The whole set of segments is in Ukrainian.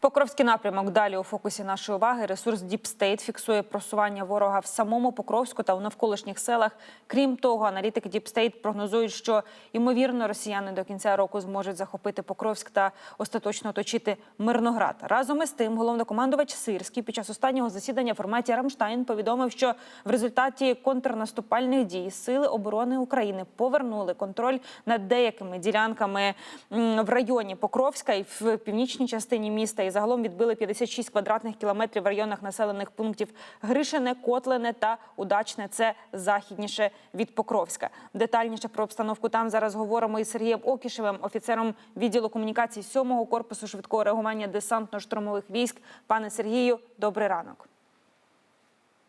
Покровський напрямок далі у фокусі нашої уваги. Ресурс State фіксує просування ворога в самому Покровську та у навколишніх селах. Крім того, аналітики State прогнозують, що ймовірно росіяни до кінця року зможуть захопити Покровськ та остаточно оточити Мирноград. Разом із тим, головнокомандувач Сирський під час останнього засідання в форматі Рамштайн повідомив, що в результаті контрнаступальних дій сили оборони України повернули контроль над деякими ділянками в районі Покровська і в північній частині міста. Загалом відбили 56 квадратних кілометрів в районах населених пунктів Гришине, Котлине та Удачне. Це західніше від Покровська. Детальніше про обстановку там зараз говоримо із Сергієм Окішевим, офіцером відділу комунікацій 7-го корпусу швидкого реагування десантно-штурмових військ. Пане Сергію, добрий ранок.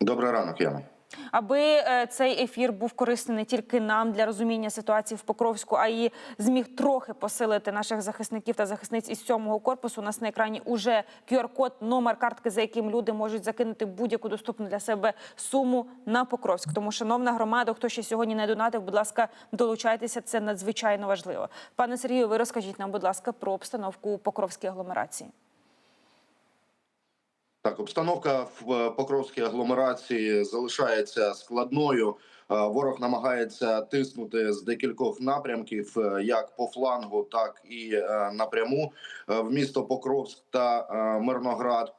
Добрий ранок, Яна. Аби е, цей ефір був корисний не тільки нам для розуміння ситуації в Покровську, а й зміг трохи посилити наших захисників та захисниць із сьомого корпусу. У нас на екрані уже QR-код, номер картки, за яким люди можуть закинути будь-яку доступну для себе суму на Покровськ. Тому, шановна громада, хто ще сьогодні не донатив, будь ласка, долучайтеся. Це надзвичайно важливо. Пане Сергію, ви розкажіть нам, будь ласка, про обстановку Покровській агломерації. Так, обстановка в е, Покровській агломерації залишається складною. Е, Ворог намагається тиснути з декількох напрямків, е, як по флангу, так і напряму в місто Покровськ та Мирноград.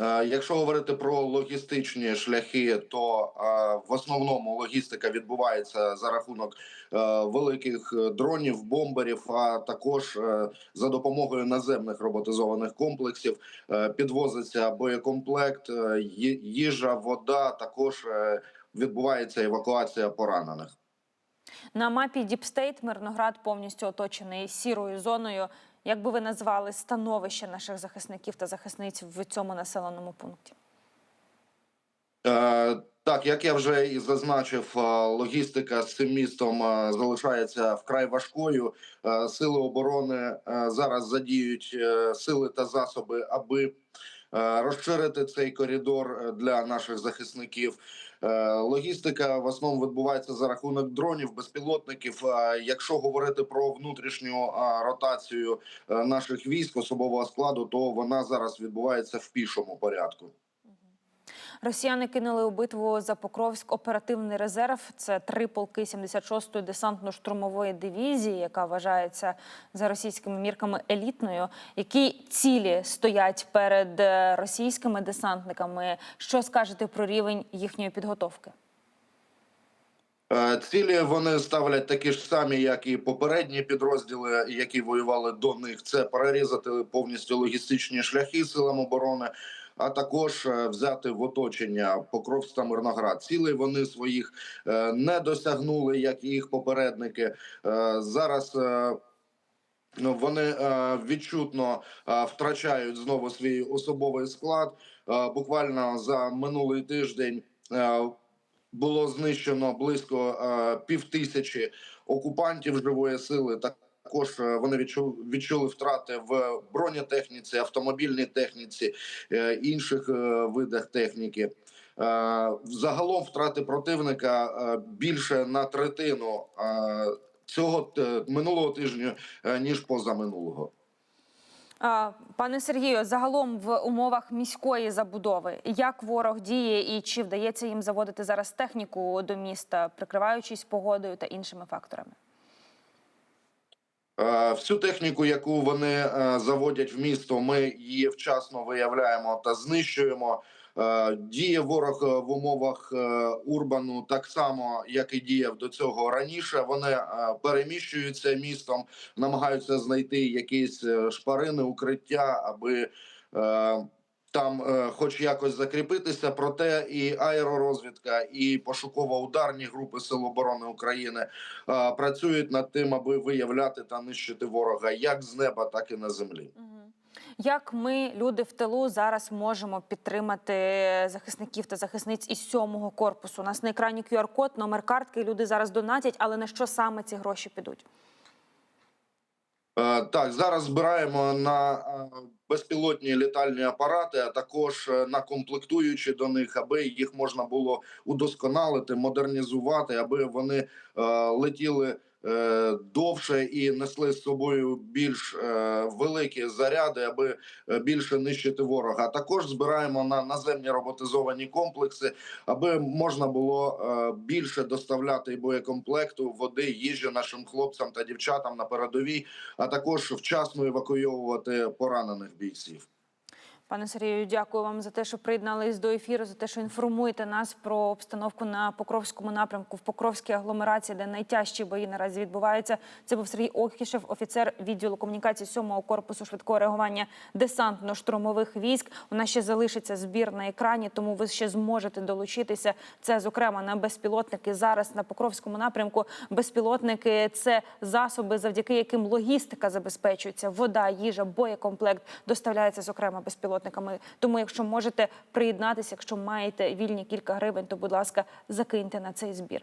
Е, Якщо говорити про логістичні шляхи, то е, в основному логістика відбувається за рахунок е, великих дронів, бомберів, а також за допомогою наземних роботизованих комплексів підвозиться боєкомплект, їжа, вода. Також відбувається евакуація поранених. На мапі Діпстейт Мирноград повністю оточений сірою зоною. Як би ви назвали становище наших захисників та захисниць в цьому населеному пункті? Е, Так, як я вже і зазначив, е, логістика з цим містом е, залишається вкрай важкою. Е, Сили оборони зараз задіють сили та засоби, аби розширити цей коридор е, для наших захисників. Е, Логістика в основному відбувається за рахунок дронів, безпілотників. Е, Якщо говорити про внутрішню е, ротацію е, наших військ особового складу, то вона зараз відбувається в пішому порядку. Росіяни кинули у битву за Покровськ оперативний резерв. Це три полки 76-ї десантно-штурмової дивізії, яка вважається за російськими мірками елітною. Які цілі стоять перед е, російськими десантниками? Що скажете про рівень їхньої підготовки? Е, Цілі вони ставлять такі ж самі, як і попередні підрозділи, які воювали до них. Це перерізати повністю логістичні шляхи силам оборони, а також е, взяти в оточення Покровськ та Мирноград. Цілей вони своїх е, не досягнули, як і їх попередники. Е, Зараз Ну, вони відчутно втрачають знову свій особовий склад. Буквально за минулий тиждень було знищено близько півтисячі окупантів живої сили. Також е, вони відчули, відчули втрати в бронетехніці, автомобільній техніці, е, інших е, видах техніки. Загалом втрати противника більше на третину цього минулого тижня ніж позаминулого. Пане Сергію, загалом в умовах міської забудови, як ворог діє і чи вдається їм заводити зараз техніку до міста, прикриваючись погодою та іншими факторами? Е, Всю техніку, яку вони е, заводять в місто, ми її вчасно виявляємо та знищуємо. Е, Діє ворог в умовах урбану так само, як і діяв до цього раніше. Вони переміщуються містом, намагаються знайти якісь шпарини, укриття, аби там, е, хоч якось закріпитися. Проте і аеророзвідка, і пошуково-ударні групи Сил оборони України е, працюють над тим, аби виявляти та нищити ворога як з неба, так і на землі. Як ми, люди в тилу, зараз можемо підтримати захисників та захисниць із сьомого корпусу? У нас на екрані QR-код, номер картки. Люди зараз донатять, але на що саме ці гроші підуть? Е, Так, зараз збираємо на е, безпілотні літальні апарати, а також е, на комплектуючі до них, аби їх можна було удосконалити, модернізувати, аби вони е, летіли довше і несли з собою більш е, великі заряди, аби е, більше нищити ворога. Також збираємо на наземні роботизовані комплекси, аби можна було е, більше доставляти боєкомплекту, води, їжі нашим хлопцям та дівчатам на передовій, а також вчасно евакуйовувати поранених бійців. Пане Сергію, дякую вам за те, що приєднались до ефіру, за те, що інформуєте нас про обстановку на Покровському напрямку в Покровській агломерації, де найтяжчі бої наразі відбуваються. Це був Сергій Окішев, офіцер відділу комунікації 7-го корпусу швидкого реагування десантно-штурмових військ. У нас ще залишиться збір на екрані, тому ви ще зможете долучитися. Це зокрема на безпілотники. Зараз на Покровському напрямку безпілотники це засоби, завдяки яким логістика забезпечується. Вода, їжа, боєкомплект доставляється зокрема безпілотниками. Тому, якщо можете приєднатися, якщо маєте вільні кілька гривень, то будь ласка, закиньте на цей збір.